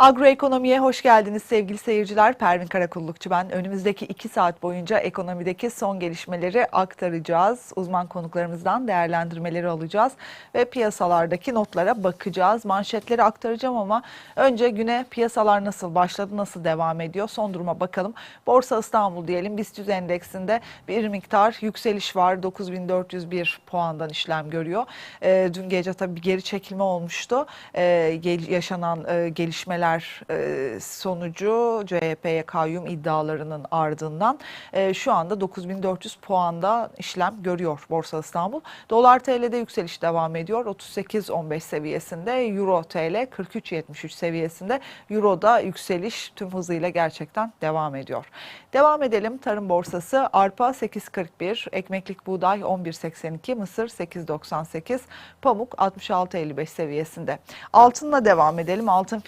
Agroekonomiye hoş geldiniz sevgili seyirciler. Pervin Karakullukçu ben. Önümüzdeki iki saat boyunca ekonomideki son gelişmeleri aktaracağız. Uzman konuklarımızdan değerlendirmeleri alacağız ve piyasalardaki notlara bakacağız. Manşetleri aktaracağım ama önce güne piyasalar nasıl başladı, nasıl devam ediyor? Son duruma bakalım. Borsa İstanbul diyelim BIST 100 endeksinde bir miktar yükseliş var. 9401 puandan işlem görüyor. Ee, dün gece tabii bir geri çekilme olmuştu. Gel- yaşanan e, gelişmeler e, sonucu CHP'ye kayyum iddialarının ardından e, şu anda 9400 puanda işlem görüyor Borsa İstanbul. Dolar TL'de yükseliş devam ediyor. 38.15 seviyesinde. Euro TL 43.73 seviyesinde. Euro'da yükseliş tüm hızıyla gerçekten devam ediyor. Devam edelim. Tarım borsası arpa 8.41, ekmeklik buğday 11.82, mısır 8.98, pamuk 66.55 seviyesinde. Altınla devam edelim. Altın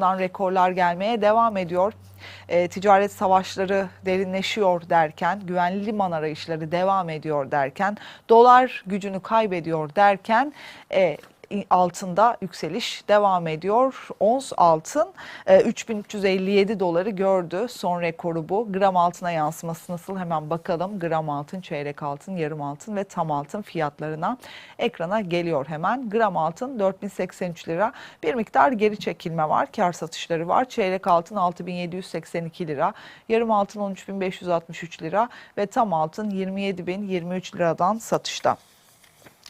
fiyatlarından rekorlar gelmeye devam ediyor. E, ticaret savaşları derinleşiyor derken, güvenli liman arayışları devam ediyor derken, dolar gücünü kaybediyor derken e, altında yükseliş devam ediyor. Ons altın e, 3357 doları gördü. Son rekoru bu. Gram altına yansıması nasıl hemen bakalım. Gram altın, çeyrek altın, yarım altın ve tam altın fiyatlarına ekrana geliyor hemen. Gram altın 4083 lira. Bir miktar geri çekilme var. Kar satışları var. Çeyrek altın 6782 lira. Yarım altın 13563 lira ve tam altın 27023 liradan satışta.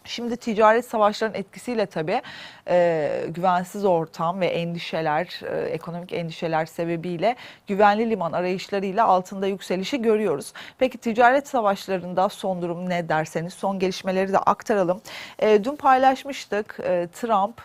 Şimdi ticaret savaşlarının etkisiyle tabii e, güvensiz ortam ve endişeler, e, ekonomik endişeler sebebiyle güvenli liman arayışlarıyla altında yükselişi görüyoruz. Peki ticaret savaşlarında son durum ne derseniz son gelişmeleri de aktaralım. E, dün paylaşmıştık e, Trump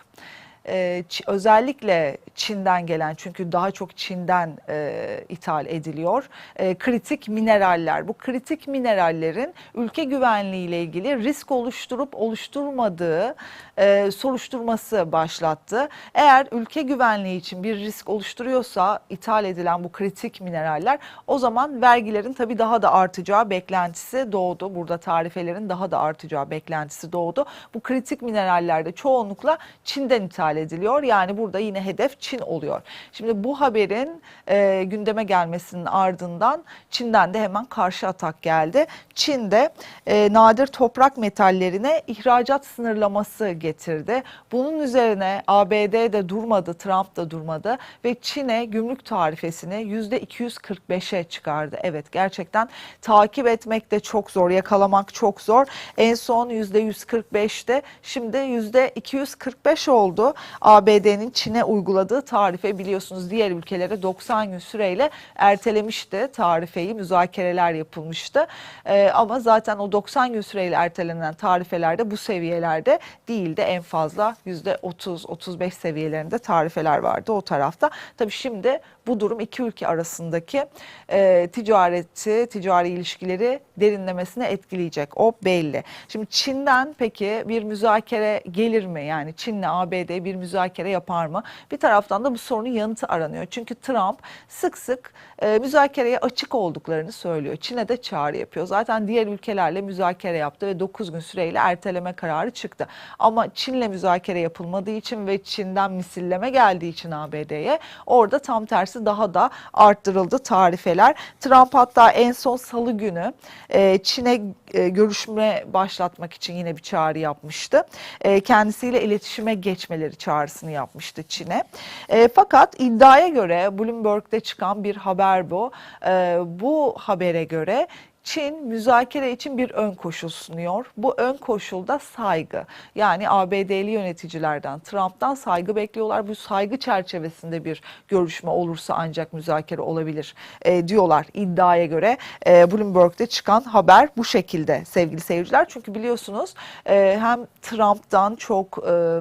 e, özellikle Çin'den gelen çünkü daha çok Çin'den e, ithal ediliyor. E, kritik mineraller. Bu kritik minerallerin ülke güvenliği ile ilgili risk oluşturup oluşturmadığı e, soruşturması başlattı. Eğer ülke güvenliği için bir risk oluşturuyorsa ithal edilen bu kritik mineraller o zaman vergilerin tabii daha da artacağı beklentisi doğdu. Burada tarifelerin daha da artacağı beklentisi doğdu. Bu kritik minerallerde çoğunlukla Çin'den ithal ediliyor. Yani burada yine hedef Çin oluyor. Şimdi bu haberin e, gündeme gelmesinin ardından Çin'den de hemen karşı atak geldi. Çin'de e, nadir toprak metallerine ihracat sınırlaması getirdi. Bunun üzerine ABD de durmadı, Trump da durmadı ve Çin'e gümrük tarifesini %245'e çıkardı. Evet gerçekten takip etmek de çok zor, yakalamak çok zor. En son %145'te şimdi %245 oldu. ABD'nin Çin'e uyguladığı tarife biliyorsunuz diğer ülkelere 90 gün süreyle ertelemişti tarifeyi, müzakereler yapılmıştı. Ee, ama zaten o 90 gün süreyle ertelenen tarifelerde bu seviyelerde değildi. En fazla %30-35 seviyelerinde tarifeler vardı o tarafta. Tabii şimdi bu durum iki ülke arasındaki e, ticareti, ticari ilişkileri derinlemesine etkileyecek. O belli. Şimdi Çin'den peki bir müzakere gelir mi? Yani Çin'le ABD bir müzakere yapar mı? Bir taraftan da bu sorunun yanıtı aranıyor. Çünkü Trump sık sık e, müzakereye açık olduklarını söylüyor. Çin'e de çağrı yapıyor. Zaten diğer ülkelerle müzakere yaptı ve 9 gün süreyle erteleme kararı çıktı. Ama Çin'le müzakere yapılmadığı için ve Çin'den misilleme geldiği için ABD'ye orada tam tersi daha da arttırıldı tarifeler. Trump hatta en son salı günü e, Çin'e e, görüşme başlatmak için yine bir çağrı yapmıştı. E, kendisiyle iletişime geçmeleri çağrısını yapmıştı Çin'e. E, fakat iddiaya göre Bloomberg'de çıkan bir haber bu. E, bu habere göre Çin müzakere için bir ön koşul sunuyor. Bu ön koşul da saygı. Yani ABD'li yöneticilerden, Trump'tan saygı bekliyorlar. Bu saygı çerçevesinde bir görüşme olursa ancak müzakere olabilir e, diyorlar iddiaya göre. E, Bloomberg'de çıkan haber bu şekilde sevgili seyirciler. Çünkü biliyorsunuz e, hem Trump'tan çok... E,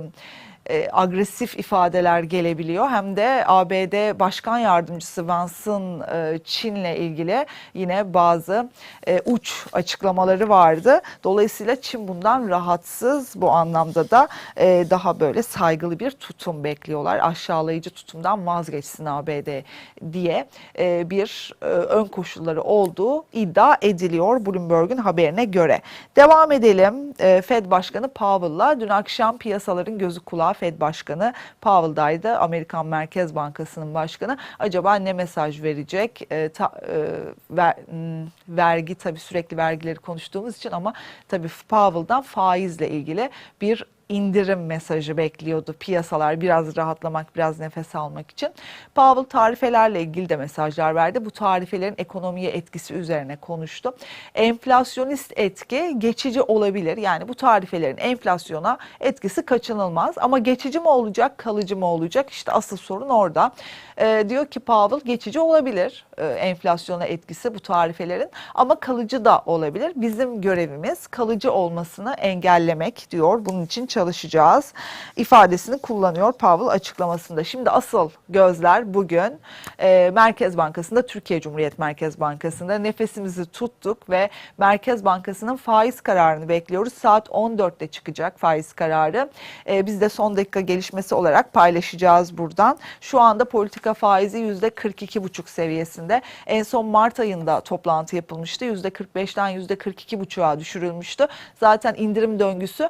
e, agresif ifadeler gelebiliyor. Hem de ABD Başkan Yardımcısı Vance'ın e, Çin'le ilgili yine bazı e, uç açıklamaları vardı. Dolayısıyla Çin bundan rahatsız. Bu anlamda da e, daha böyle saygılı bir tutum bekliyorlar. Aşağılayıcı tutumdan vazgeçsin ABD diye e, bir e, ön koşulları olduğu iddia ediliyor Bloomberg'un haberine göre. Devam edelim. E, Fed Başkanı Powell'la dün akşam piyasaların gözü kulağı Fed Başkanı Powell'daydı. Amerikan Merkez Bankası'nın başkanı. Acaba ne mesaj verecek? E, ta, e, ver, m, vergi tabii sürekli vergileri konuştuğumuz için ama tabii Powell'dan faizle ilgili bir indirim mesajı bekliyordu piyasalar biraz rahatlamak, biraz nefes almak için. Powell tarifelerle ilgili de mesajlar verdi. Bu tarifelerin ekonomiye etkisi üzerine konuştu. Enflasyonist etki geçici olabilir. Yani bu tarifelerin enflasyona etkisi kaçınılmaz ama geçici mi olacak, kalıcı mı olacak? İşte asıl sorun orada. Ee, diyor ki Powell geçici olabilir e, enflasyona etkisi bu tarifelerin ama kalıcı da olabilir. Bizim görevimiz kalıcı olmasını engellemek diyor. Bunun için çalışacağız ifadesini kullanıyor Powell açıklamasında. Şimdi asıl gözler bugün e, Merkez Bankası'nda Türkiye Cumhuriyet Merkez Bankası'nda nefesimizi tuttuk ve Merkez Bankası'nın faiz kararını bekliyoruz. Saat 14'te çıkacak faiz kararı. E, biz de son dakika gelişmesi olarak paylaşacağız buradan. Şu anda politika faizi %42,5 seviyesinde. En son Mart ayında toplantı yapılmıştı. %45'ten %42,5'a düşürülmüştü. Zaten indirim döngüsü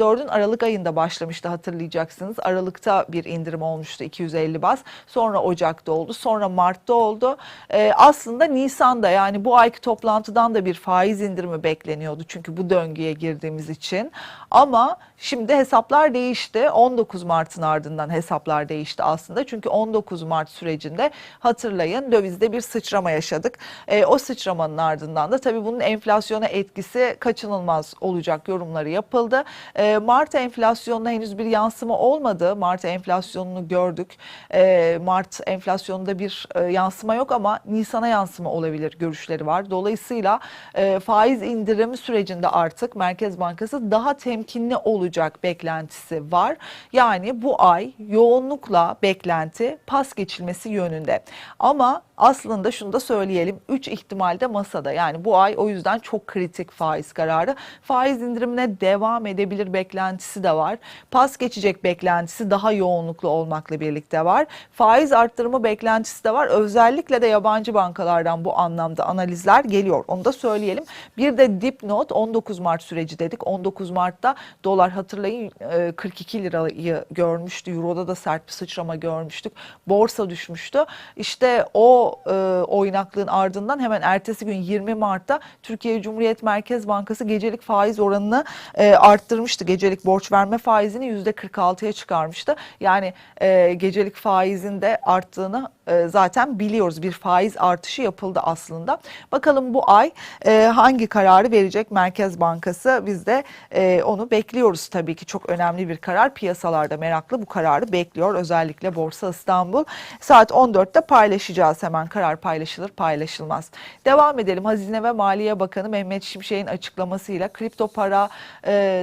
2024'ün Aralık ayında başlamıştı hatırlayacaksınız. Aralıkta bir indirim olmuştu 250 bas. Sonra Ocak'ta oldu. Sonra Mart'ta oldu. Ee, aslında Nisan'da yani bu ayki toplantıdan da bir faiz indirimi bekleniyordu. Çünkü bu döngüye girdiğimiz için. Ama şimdi hesaplar değişti. 19 Mart'ın ardından hesaplar değişti aslında. Çünkü 19 Mart sürecinde hatırlayın dövizde bir sıçrama yaşadık. Ee, o sıçramanın ardından da tabii bunun enflasyona etkisi kaçınılmaz olacak yorumları yapıldı. Ee, Mart enflasyonuna henüz bir yansıma olmadı. Mart enflasyonunu gördük. Ee, Mart enflasyonunda bir e, yansıma yok ama Nisan'a yansıma olabilir görüşleri var. Dolayısıyla e, faiz indirimi sürecinde artık Merkez Bankası daha temkinli olacak beklentisi var. Yani bu ay yoğunlukla beklenti pas geçilmesi yönünde. Ama aslında şunu da söyleyelim. 3 ihtimalde masada. Yani bu ay o yüzden çok kritik faiz kararı. Faiz indirimine devam edebilir beklentisi de var. Pas geçecek beklentisi daha yoğunluklu olmakla birlikte var. Faiz arttırımı beklentisi de var. Özellikle de yabancı bankalardan bu anlamda analizler geliyor. Onu da söyleyelim. Bir de dipnot 19 Mart süreci dedik. 19 Mart'ta dolar hatırlayın e, 42 lirayı görmüştü. Euro'da da sert bir sıçrama görmüştük. Borsa düşmüştü. İşte o e, oynaklığın ardından hemen ertesi gün 20 Mart'ta Türkiye Cumhuriyet Merkez Bankası gecelik faiz oranını e, arttırmıştı. Gecelik borç verme faizini %46'ya çıkarmıştı. Yani e, gecelik faizin de arttığını e, zaten biliyoruz. Bir faiz artışı yapıldı aslında. Bakalım bu ay e, hangi kararı verecek Merkez Bankası? Biz de e, onu bekliyoruz tabii ki. Çok önemli bir karar. Piyasalarda meraklı bu kararı bekliyor. Özellikle Borsa İstanbul. Saat 14'te paylaşacağız hemen. Karar paylaşılır paylaşılmaz. Devam edelim. Hazine ve Maliye Bakanı Mehmet Şimşek'in açıklamasıyla kripto para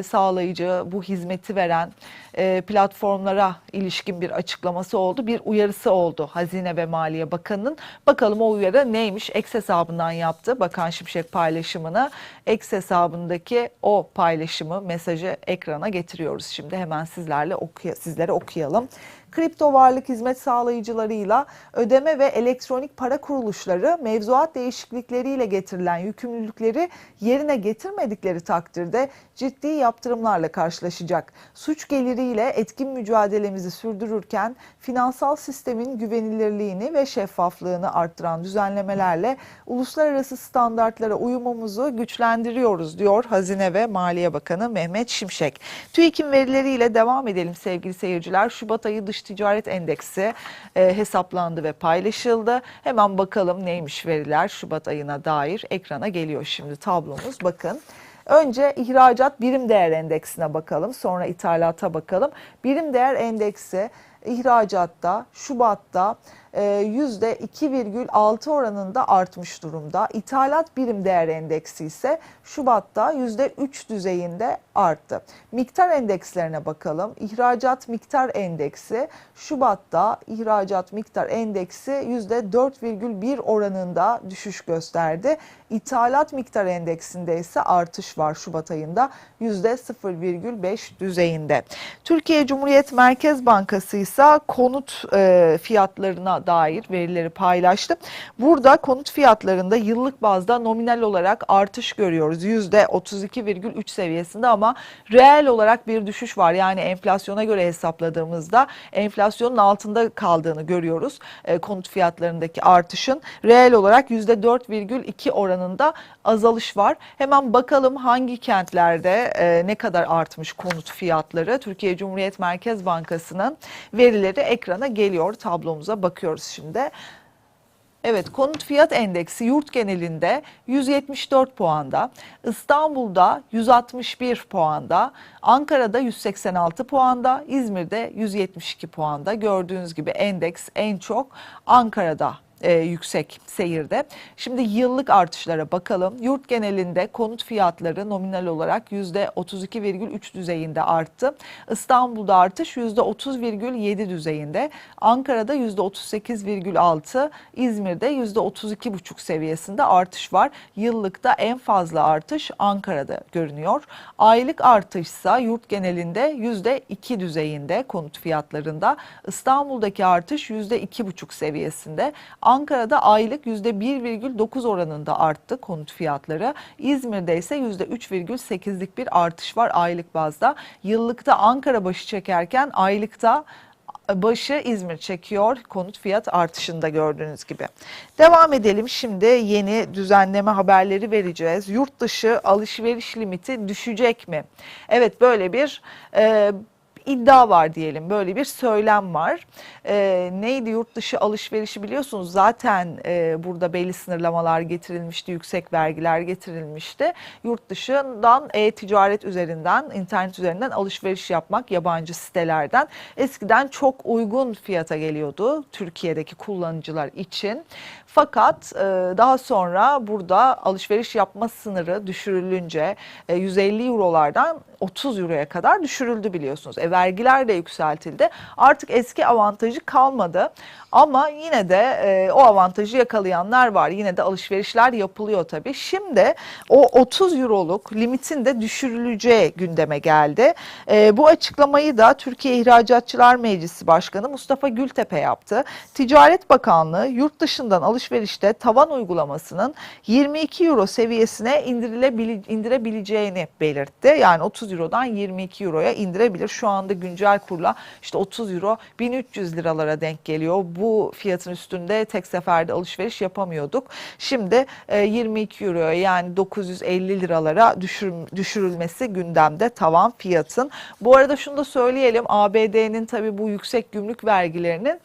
sağlayıcı bu hizmeti veren platformlara ilişkin bir açıklaması oldu. Bir uyarısı oldu Hazine ve Maliye Bakanı'nın. Bakalım o uyarı neymiş? X hesabından yaptı Bakan Şimşek paylaşımını. X hesabındaki o paylaşımı, mesajı ekrana getiriyoruz. Şimdi hemen sizlerle okuy sizlere okuyalım kripto varlık hizmet sağlayıcılarıyla ödeme ve elektronik para kuruluşları mevzuat değişiklikleriyle getirilen yükümlülükleri yerine getirmedikleri takdirde ciddi yaptırımlarla karşılaşacak. Suç geliriyle etkin mücadelemizi sürdürürken finansal sistemin güvenilirliğini ve şeffaflığını arttıran düzenlemelerle uluslararası standartlara uyumumuzu güçlendiriyoruz diyor Hazine ve Maliye Bakanı Mehmet Şimşek. TÜİK'in verileriyle devam edelim sevgili seyirciler. Şubat ayı dış ticaret endeksi e, hesaplandı ve paylaşıldı. Hemen bakalım neymiş veriler Şubat ayına dair ekrana geliyor şimdi tablomuz. Bakın. Önce ihracat birim değer endeksine bakalım. Sonra ithalata bakalım. Birim değer endeksi ihracatta Şubat'ta %2,6 oranında artmış durumda. İthalat birim değer endeksi ise Şubat'ta %3 düzeyinde arttı. Miktar endekslerine bakalım. İhracat miktar endeksi Şubat'ta ihracat miktar endeksi %4,1 oranında düşüş gösterdi. İthalat miktar endeksinde ise artış var Şubat ayında %0,5 düzeyinde. Türkiye Cumhuriyet Merkez Bankası ise konut e, fiyatlarına dair verileri paylaştı. Burada konut fiyatlarında yıllık bazda nominal olarak artış görüyoruz. %32,3 seviyesinde ama reel olarak bir düşüş var. Yani enflasyona göre hesapladığımızda enflasyonun altında kaldığını görüyoruz. E, konut fiyatlarındaki artışın reel olarak %4,2 oranında azalış var. Hemen bakalım hangi kentlerde e, ne kadar artmış konut fiyatları. Türkiye Cumhuriyet Merkez Bankası'nın verileri ekrana geliyor. Tablomuza bakıyoruz şimdi. Evet konut fiyat endeksi yurt genelinde 174 puanda, İstanbul'da 161 puanda, Ankara'da 186 puanda, İzmir'de 172 puanda. Gördüğünüz gibi endeks en çok Ankara'da e, yüksek seyirde. Şimdi yıllık artışlara bakalım. Yurt genelinde konut fiyatları nominal olarak %32,3 düzeyinde arttı. İstanbul'da artış %30,7 düzeyinde. Ankara'da %38,6, İzmir'de %32,5 seviyesinde artış var. Yıllıkta en fazla artış Ankara'da görünüyor. Aylık artışsa yurt genelinde %2 düzeyinde konut fiyatlarında. İstanbul'daki artış %2,5 seviyesinde. Ankara'da aylık %1,9 oranında arttı konut fiyatları. İzmir'de ise %3,8'lik bir artış var aylık bazda. Yıllıkta Ankara başı çekerken aylıkta başı İzmir çekiyor konut fiyat artışında gördüğünüz gibi. Devam edelim şimdi yeni düzenleme haberleri vereceğiz. Yurt dışı alışveriş limiti düşecek mi? Evet böyle bir e, iddia var diyelim böyle bir söylem var. E, neydi yurt dışı alışverişi biliyorsunuz zaten e, burada belli sınırlamalar getirilmişti, yüksek vergiler getirilmişti. Yurt dışından e-ticaret üzerinden, internet üzerinden alışveriş yapmak yabancı sitelerden eskiden çok uygun fiyata geliyordu Türkiye'deki kullanıcılar için. Fakat e, daha sonra burada alışveriş yapma sınırı düşürülünce e, 150 eurolardan 30 euroya kadar düşürüldü biliyorsunuz. E, vergiler de yükseltildi. Artık eski avantajı kalmadı. Ama yine de e, o avantajı yakalayanlar var. Yine de alışverişler yapılıyor tabii. Şimdi o 30 euroluk limitin de düşürüleceği gündeme geldi. E, bu açıklamayı da Türkiye İhracatçılar Meclisi Başkanı Mustafa Gültepe yaptı. Ticaret Bakanlığı yurt dışından alışverişte tavan uygulamasının 22 euro seviyesine indirebileceğini belirtti. Yani 30 eurodan 22 euroya indirebilir. Şu anda güncel kurla işte 30 euro 1300 liralara denk geliyor. Bu fiyatın üstünde tek seferde alışveriş yapamıyorduk. Şimdi e, 22 euroya yani 950 liralara düşür, düşürülmesi gündemde tavan fiyatın. Bu arada şunu da söyleyelim ABD'nin tabii bu yüksek gümrük vergilerinin e,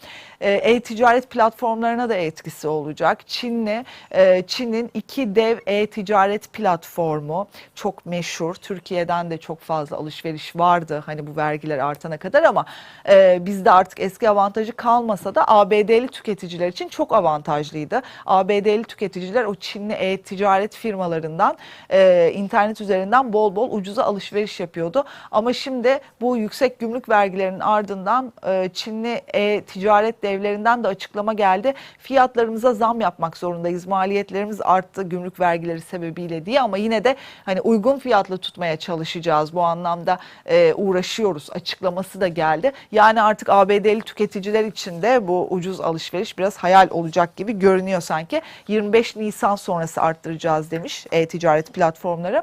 e-ticaret platformlarına da etkisi olacak. Çin'le e, Çin'in iki dev e-ticaret platformu çok meşhur. Türkiye'den de çok fazla alışveriş vardı hani bu vergiler artana kadar ama e, bizde artık eski avantajı kalmasa da ABD'li tüketiciler için çok avantajlıydı. ABD'li tüketiciler o Çinli e-ticaret firmalarından e, internet üzerinden bol bol ucuza alışveriş yapıyordu. Ama şimdi bu yüksek gümrük vergilerinin ardından e, Çinli e-ticaret devlerinden de açıklama geldi. Fiyatlarımıza zam yapmak zorundayız. Maliyetlerimiz arttı gümrük vergileri sebebiyle diye ama yine de hani uygun fiyatlı tutmaya çalışacağız. Bu anlamda e, uğraşıyoruz açıklaması da geldi. Yani artık ABD'li tüketiciler için de bu ucuz alışveriş biraz hayal olacak gibi görünüyor sanki. 25 Nisan sonrası arttıracağız demiş e-ticaret platformları.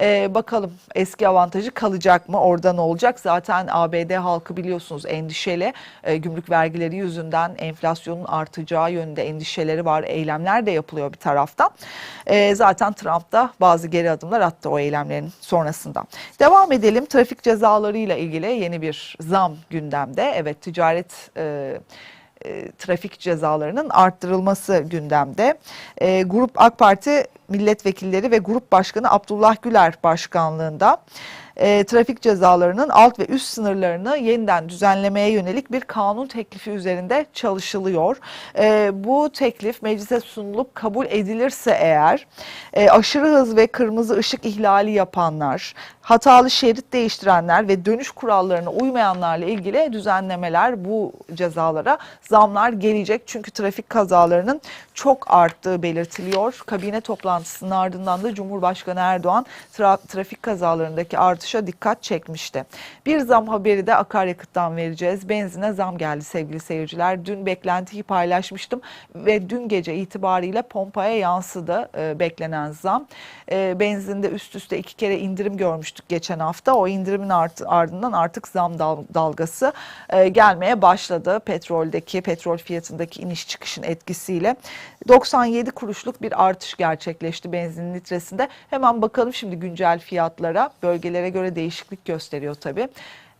E, bakalım eski avantajı kalacak mı? Orada ne olacak? Zaten ABD halkı biliyorsunuz endişeli. E, gümrük vergileri yüzünden enflasyonun artacağı yönünde endişeleri var. Eylemler de yapılıyor bir taraftan. E, zaten Trump da bazı geri adımlar attı o eylemlerin sonrasında. Devam edelim. Trafik cezalarıyla ilgili yeni bir zam gündemde. Evet ticaret e, e, trafik cezalarının arttırılması gündemde. E, Grup AK Parti milletvekilleri ve grup başkanı Abdullah Güler başkanlığında e, trafik cezalarının alt ve üst sınırlarını yeniden düzenlemeye yönelik bir kanun teklifi üzerinde çalışılıyor. E, bu teklif meclise sunulup kabul edilirse eğer e, aşırı hız ve kırmızı ışık ihlali yapanlar, hatalı şerit değiştirenler ve dönüş kurallarına uymayanlarla ilgili düzenlemeler bu cezalara zamlar gelecek. Çünkü trafik kazalarının çok arttığı belirtiliyor. Kabine toplantısının ardından da Cumhurbaşkanı Erdoğan tra trafik kazalarındaki art artışa dikkat çekmişti. Bir zam haberi de akaryakıttan vereceğiz. Benzine zam geldi sevgili seyirciler. Dün beklentiyi paylaşmıştım ve dün gece itibariyle pompaya yansıdı e, beklenen zam. E, benzinde üst üste iki kere indirim görmüştük geçen hafta. O indirimin art, ardından artık zam dal- dalgası e, gelmeye başladı. Petroldeki, petrol fiyatındaki iniş çıkışın etkisiyle 97 kuruşluk bir artış gerçekleşti benzin litresinde. Hemen bakalım şimdi güncel fiyatlara. Bölgelere göre değişiklik gösteriyor tabii.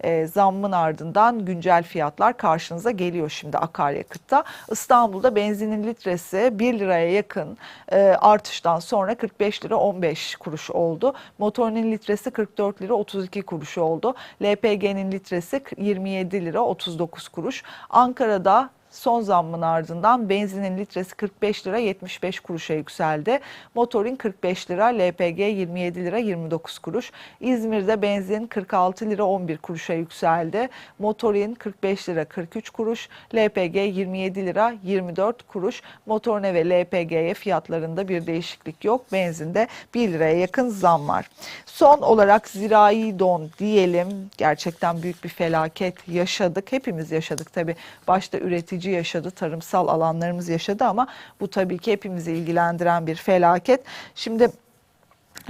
E, zammın ardından güncel fiyatlar karşınıza geliyor şimdi akaryakıtta. İstanbul'da benzinin litresi 1 liraya yakın e, artıştan sonra 45 lira 15 kuruş oldu. Motorinin litresi 44 lira 32 kuruş oldu. LPG'nin litresi 27 lira 39 kuruş. Ankara'da Son zammın ardından benzinin litresi 45 lira 75 kuruşa yükseldi. Motorin 45 lira, LPG 27 lira 29 kuruş. İzmir'de benzin 46 lira 11 kuruşa yükseldi. Motorin 45 lira 43 kuruş, LPG 27 lira 24 kuruş. Motorine ve LPG'ye fiyatlarında bir değişiklik yok. Benzinde 1 liraya yakın zam var. Son olarak zirai don diyelim. Gerçekten büyük bir felaket yaşadık. Hepimiz yaşadık tabii. Başta üretici yaşadı, tarımsal alanlarımız yaşadı ama bu tabii ki hepimizi ilgilendiren bir felaket. Şimdi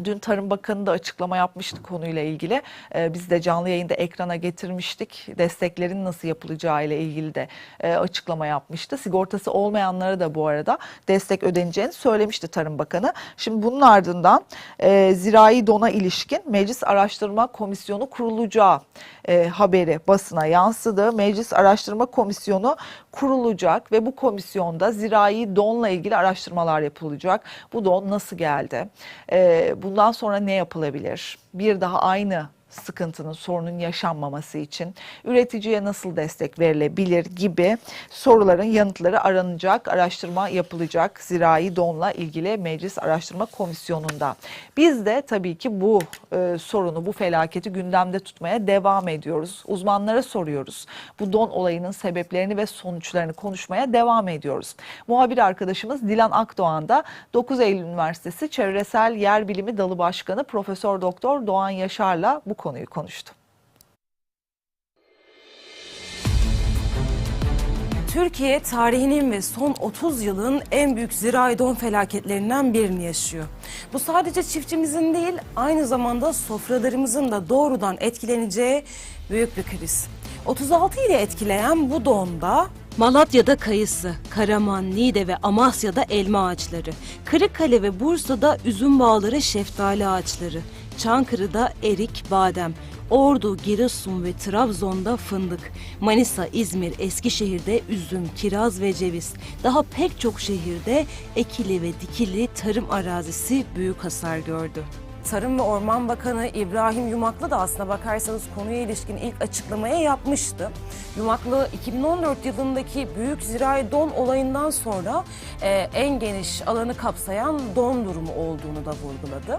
Dün Tarım Bakanı da açıklama yapmıştı konuyla ilgili. Ee, biz de canlı yayında ekrana getirmiştik. Desteklerin nasıl yapılacağı ile ilgili de e, açıklama yapmıştı. Sigortası olmayanlara da bu arada destek ödeneceğini söylemişti Tarım Bakanı. Şimdi bunun ardından e, zirai dona ilişkin Meclis Araştırma Komisyonu kurulacağı e, haberi basına yansıdı. Meclis Araştırma Komisyonu kurulacak ve bu komisyonda zirai donla ilgili araştırmalar yapılacak. Bu don nasıl geldi? E, bundan sonra ne yapılabilir? Bir daha aynı sıkıntının, sorunun yaşanmaması için üreticiye nasıl destek verilebilir gibi soruların yanıtları aranacak, araştırma yapılacak zirai donla ilgili Meclis Araştırma Komisyonu'nda. Biz de tabii ki bu e, sorunu, bu felaketi gündemde tutmaya devam ediyoruz. Uzmanlara soruyoruz. Bu don olayının sebeplerini ve sonuçlarını konuşmaya devam ediyoruz. Muhabir arkadaşımız Dilan Akdoğan da 9 Eylül Üniversitesi Çevresel Yer Bilimi Dalı Başkanı Profesör Doktor Doğan Yaşar'la bu konuyu konuştu. Türkiye tarihinin ve son 30 yılın en büyük zirai don felaketlerinden birini yaşıyor. Bu sadece çiftçimizin değil, aynı zamanda sofralarımızın da doğrudan etkileneceği büyük bir kriz. 36 ile etkileyen bu donda Malatya'da kayısı, Karaman, Niğde ve Amasya'da elma ağaçları, Kırıkkale ve Bursa'da üzüm bağları, şeftali ağaçları, Çankırı'da erik, badem, Ordu, Giresun ve Trabzon'da fındık, Manisa, İzmir, Eskişehir'de üzüm, kiraz ve ceviz. Daha pek çok şehirde ekili ve dikili tarım arazisi büyük hasar gördü. Tarım ve Orman Bakanı İbrahim Yumaklı da aslına bakarsanız konuya ilişkin ilk açıklamayı yapmıştı. Yumaklı 2014 yılındaki büyük zirai don olayından sonra e, en geniş alanı kapsayan don durumu olduğunu da vurguladı.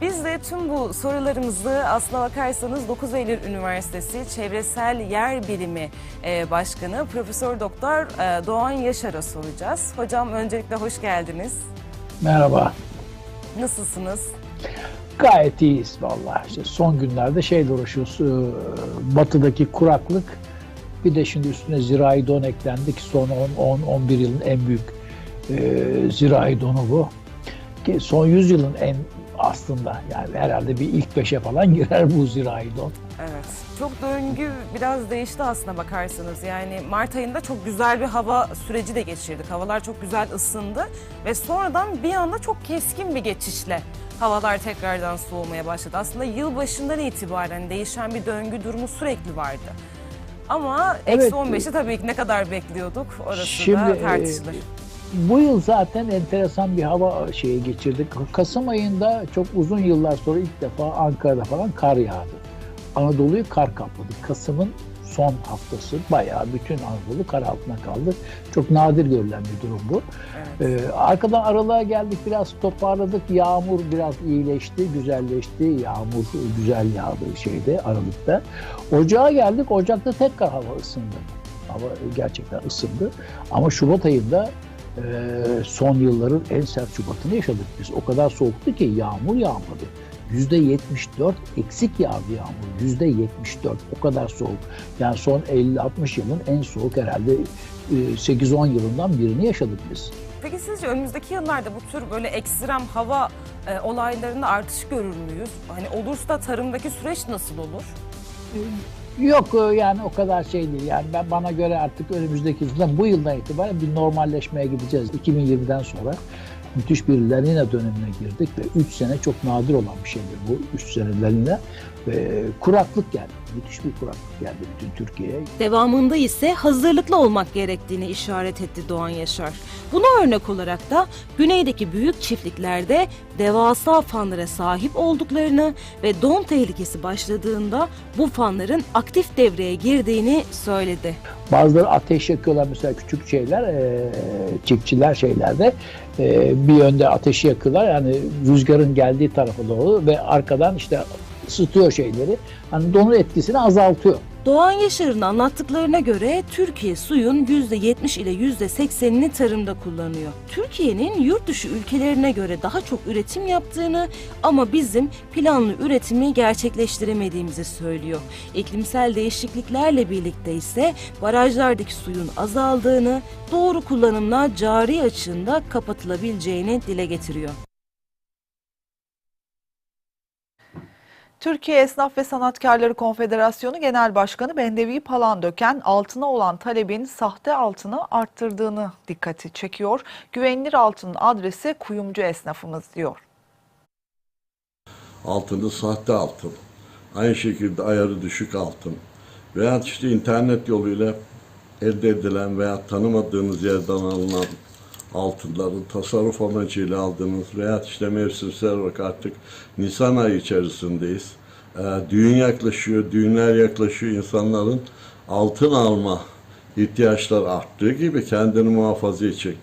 Biz de tüm bu sorularımızı aslına bakarsanız 9 Eylül Üniversitesi Çevresel Yer Bilimi e, Başkanı Profesör Doktor e, Doğan Yaşar'a soracağız. Hocam öncelikle hoş geldiniz. Merhaba. Nasılsınız? Gayet iyiyiz vallahi. İşte son günlerde şeyle uğraşıyoruz. e, Batıdaki kuraklık. Bir de şimdi üstüne zirai don eklendi ki son 10-11 yılın en büyük e, zirai donu bu. Ki son 100 yılın en aslında yani herhalde bir ilk beşe falan girer bu zirai don. Evet. Çok döngü biraz değişti aslına bakarsanız. Yani Mart ayında çok güzel bir hava süreci de geçirdik. Havalar çok güzel ısındı ve sonradan bir anda çok keskin bir geçişle havalar tekrardan soğumaya başladı. Aslında yıl başından itibaren değişen bir döngü durumu sürekli vardı. Ama Evet. eksi 15'i tabii ki ne kadar bekliyorduk orası da Şimdi, e, tartışılır. Bu yıl zaten enteresan bir hava şeyi geçirdik. Kasım ayında çok uzun yıllar sonra ilk defa Ankara'da falan kar yağdı. Anadolu'yu kar kapladı. Kasım'ın son haftası bayağı bütün Anadolu kar altına kaldı. Çok nadir görülen bir durum bu. Evet. Ee, arkadan aralığa geldik biraz toparladık. Yağmur biraz iyileşti, güzelleşti. Yağmur güzel yağdı şeyde Aralık'ta. Ocağa geldik. Ocak'ta tekrar hava ısındı. Hava gerçekten ısındı. Ama Şubat ayında e, son yılların en sert Şubat'ını yaşadık biz. O kadar soğuktu ki yağmur yağmadı. yüzde 74 eksik yağdı yağmur. Yüzde 74 o kadar soğuk. Yani son 50-60 yılın en soğuk herhalde e, 8-10 yılından birini yaşadık biz. Peki sizce önümüzdeki yıllarda bu tür böyle ekstrem hava e, olaylarında artış görür müyüz? Hani olursa tarımdaki süreç nasıl olur? Yok e, yani o kadar şey değil. Yani ben bana göre artık önümüzdeki yıldan bu yıldan itibaren bir normalleşmeye gideceğiz. 2020'den sonra müthiş bir lanina dönemine girdik ve 3 sene çok nadir olan bir şeydir bu 3 sene lanina. Ve kuraklık geldi. Müthiş bir kuraklık geldi bütün Türkiye'ye. Devamında ise hazırlıklı olmak gerektiğini işaret etti Doğan Yaşar. Buna örnek olarak da güneydeki büyük çiftliklerde devasa fanlara sahip olduklarını ve don tehlikesi başladığında bu fanların aktif devreye girdiğini söyledi. Bazıları ateş yakıyorlar mesela küçük şeyler, e, çiftçiler şeylerde e, bir yönde ateşi yakıyorlar. Yani rüzgarın geldiği tarafa doğru ve arkadan işte ısıtıyor şeyleri. Hani donun etkisini azaltıyor. Doğan Yaşar'ın anlattıklarına göre Türkiye suyun %70 ile %80'ini tarımda kullanıyor. Türkiye'nin yurt dışı ülkelerine göre daha çok üretim yaptığını ama bizim planlı üretimi gerçekleştiremediğimizi söylüyor. İklimsel değişikliklerle birlikte ise barajlardaki suyun azaldığını, doğru kullanımla cari açığında kapatılabileceğini dile getiriyor. Türkiye Esnaf ve Sanatkarları Konfederasyonu Genel Başkanı Bendevi Palandöken altına olan talebin sahte altını arttırdığını dikkati çekiyor. Güvenilir altının adresi kuyumcu esnafımız diyor. altını sahte altın, aynı şekilde ayarı düşük altın veya işte internet yoluyla elde edilen veya tanımadığınız yerden alınan altınların tasarruf amacıyla aldığınız veya işte mevsimsel olarak artık Nisan ayı içerisindeyiz. Ee, düğün yaklaşıyor, düğünler yaklaşıyor. insanların altın alma ihtiyaçları arttığı gibi kendini muhafaza için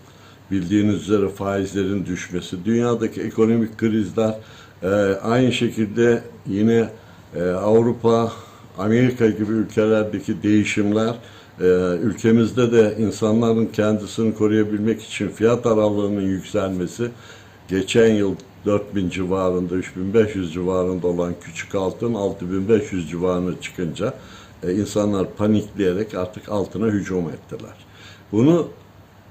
bildiğiniz üzere faizlerin düşmesi, dünyadaki ekonomik krizler, e, aynı şekilde yine e, Avrupa, Amerika gibi ülkelerdeki değişimler, e, ülkemizde de insanların kendisini koruyabilmek için fiyat aralığının yükselmesi, geçen yıl 4000 civarında, 3500 civarında olan küçük altın 6500 civarına çıkınca e, insanlar panikleyerek artık altına hücum ettiler. Bunu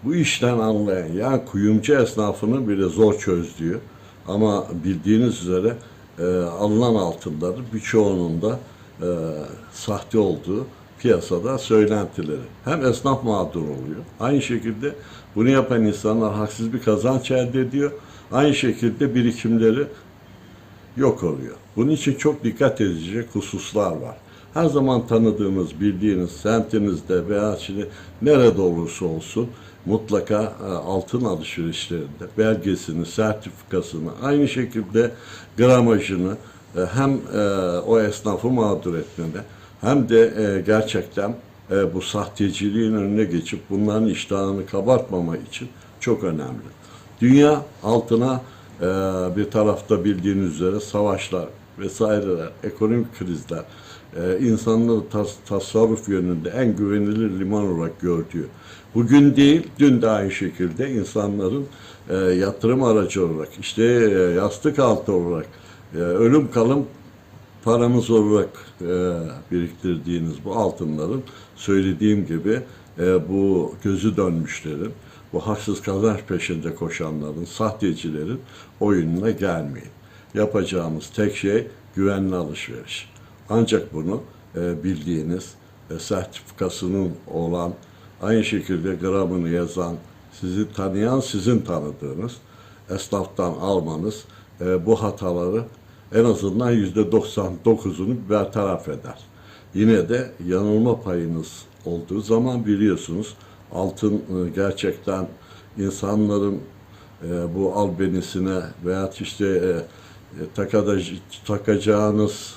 bu işten anlayan yani kuyumcu esnafını bile zor çözdüğü ama bildiğiniz üzere e, alınan altınların birçoğunun da e, sahte olduğu piyasada söylentileri. Hem esnaf mağdur oluyor. Aynı şekilde bunu yapan insanlar haksız bir kazanç elde ediyor. Aynı şekilde birikimleri yok oluyor. Bunun için çok dikkat edilecek hususlar var. Her zaman tanıdığınız, bildiğiniz semtinizde veya şimdi nerede olursa olsun mutlaka e, altın alışverişlerinde belgesini, sertifikasını, aynı şekilde gramajını e, hem e, o esnafı mağdur etmede hem de e, gerçekten e, bu sahteciliğin önüne geçip bunların iştahını kabartmama için çok önemli. Dünya altına e, bir tarafta bildiğiniz üzere savaşlar vesaireler, ekonomik krizler, e, insanları tas- tasarruf yönünde en güvenilir liman olarak gördüğü. Bugün değil, dün de aynı şekilde insanların e, yatırım aracı olarak, işte e, yastık altı olarak, e, ölüm kalım paramız olarak e, biriktirdiğiniz bu altınların söylediğim gibi e, bu gözü dönmüşlerin, bu haksız kazanç peşinde koşanların, sahtecilerin oyununa gelmeyin. Yapacağımız tek şey güvenli alışveriş. Ancak bunu e, bildiğiniz e, sertifikasının olan, aynı şekilde gramını yazan, sizi tanıyan, sizin tanıdığınız esnaftan almanız e, bu hataları en azından yüzde 99'unu bertaraf eder. Yine de yanılma payınız olduğu zaman biliyorsunuz altın e, gerçekten insanların e, bu albenisine veya işte e, e, takacağınız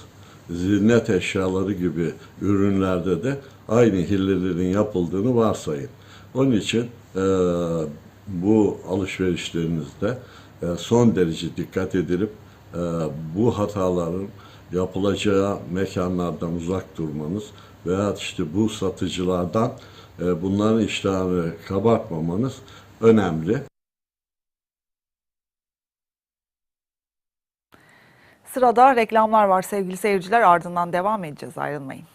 ziynet eşyaları gibi ürünlerde de aynı hillelerin yapıldığını varsayın. Onun için e, bu alışverişlerinizde e, son derece dikkat edilip e, bu hataların yapılacağı mekanlardan uzak durmanız veya işte bu satıcılardan e, bunların iştahını kabartmamanız önemli. Sırada reklamlar var sevgili seyirciler ardından devam edeceğiz ayrılmayın.